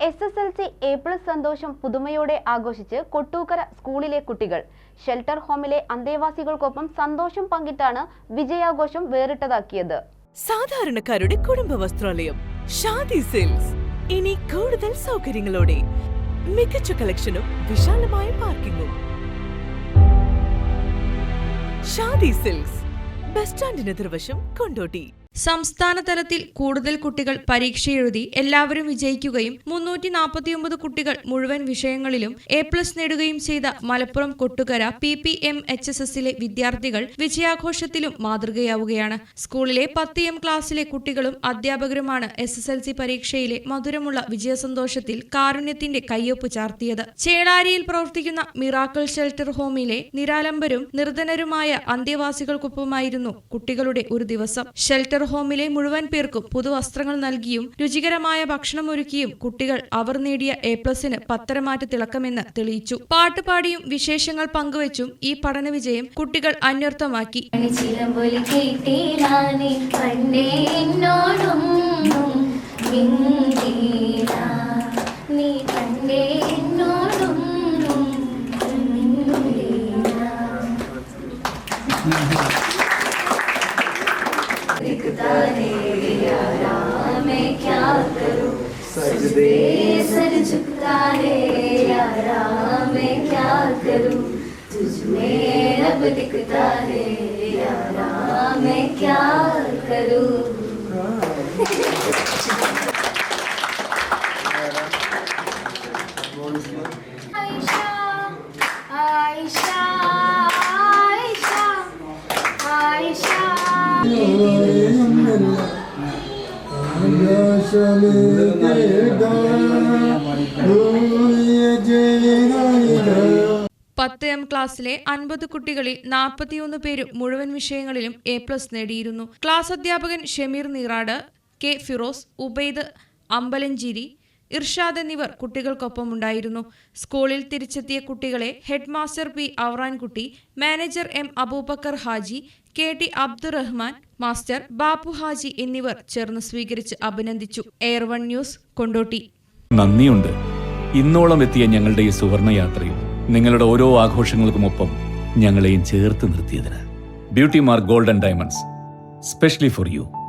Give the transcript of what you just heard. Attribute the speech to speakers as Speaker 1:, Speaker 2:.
Speaker 1: C A plus സന്തോഷം പുതുമയോടെ ആഘോഷിച്ച് കൊട്ടൂക്കര സ്കൂളിലെ കുട്ടികൾ. ഷെൽട്ടർ ഹോമിലെ അന്തേവാസികൾക്കൊപ്പം സന്തോഷം പങ്കിട്ടാണ് വിജയാഘോഷം വേറിട്ടതാക്കിയത്.
Speaker 2: സാധാരണക്കാരുടെ കുടുംബ വസ്ത്രാലയം ഷാദി സെയിൽസ് ഇനി കൂടുതൽ സൗകര്യങ്ങളോടെ മികച്ച കളക്ഷനും വിശാലമായ പാർക്കിങ്ങും. ഷാദി സിൽക്സ് ബസ് സ്റ്റാൻഡിന് എതിർവശം കൊണ്ടോട്ടി.
Speaker 3: സംസ്ഥാന തലത്തിൽ കൂടുതൽ കുട്ടികൾ പരീക്ഷ എഴുതി എല്ലാവരും വിജയിക്കുകയും മുന്നൂറ്റി നാൽപ്പത്തിയൊമ്പത് കുട്ടികൾ മുഴുവൻ വിഷയങ്ങളിലും എ പ്ലസ് നേടുകയും ചെയ്ത Malappuram Kottukara P P M H S എസിലെ വിദ്യാർത്ഥികൾ വിജയാഘോഷത്തിലും മാതൃകയാവുകയാണ്. സ്കൂളിലെ പത്ത് എം ക്ലാസ്സിലെ കുട്ടികളും അധ്യാപകരുമാണ് എസ് എസ് എൽ സി പരീക്ഷയിലെ മധുരമുള്ള വിജയസന്തോഷത്തിൽ കാരുണ്യത്തിന്റെ കയ്യൊപ്പ് ചാർത്തിയത്. ചേളാരിയിൽ പ്രവർത്തിക്കുന്ന മിറാക്കിൾ ഷെൽട്ടർ ഹോമിലെ നിരാലംബരും നിർധനരുമായ അന്തേവാസികൾക്കൊപ്പമായിരുന്നു കുട്ടികളുടെ ഒരു ദിവസം. ഷെൽട്ടർ ഹോമിലെ മുഴുവൻ പേർക്കും പുതുവസ്ത്രങ്ങൾ നൽകിയും രുചികരമായ ഭക്ഷണം ഒരുക്കിയും കുട്ടികൾ അവർ നേടിയ എ പ്ലസിന് പത്തരമാറ്റ തിളക്കമെന്ന് തെളിയിച്ചു. പാട്ടുപാടിയും വിശേഷങ്ങൾ പങ്കുവച്ചും ഈ പഠന വിജയം കുട്ടികൾ അന്വർത്ഥമാക്കി.
Speaker 4: ചിലമ്പൊലി दिखता है यारा मैं क्या करूँ सजदे सर झुकता है यारा मैं क्या करूँ तुझ में दिखता है यारा मैं क्या करूँ?
Speaker 3: പത്ത് എം ക്ലാസ്സിലെ അൻപത് കുട്ടികളിൽ നാൽപ്പത്തിയൊന്ന് പേരും മുഴുവൻ വിഷയങ്ങളിലും എ പ്ലസ് നേടിയിരുന്നു. ക്ലാസ് അധ്യാപകൻ ഷമീർ നീറാട് കെ ഫിറോസ് ഉബൈദ് അമ്പലഞ്ചേരി ഇർഷാദ് എന്നിവർ കുട്ടികൾക്കൊപ്പം ഉണ്ടായിരുന്നു. സ്കൂളിൽ തിരിച്ചെത്തിയ കുട്ടികളെ headmaster P Aurankutty manager M Abubakar Haji K T Abdurahman master Bapu Haji എന്നിവർ ചേർന്ന് സ്വീകരിച്ച് അഭിനന്ദിച്ചു. Air one news Kondotty.
Speaker 5: നന്ദിയുണ്ട്. ഇന്നോളം എത്തിയ ഞങ്ങളുടെ ഈ സുവർണ യാത്രയിൽ നിങ്ങളുടെ ഓരോ ആഘോഷങ്ങൾക്കുമൊപ്പം ഞങ്ങളെയും ചേർത്ത് നിർത്തിയതിന്. Beauty mark golden diamonds specially for you.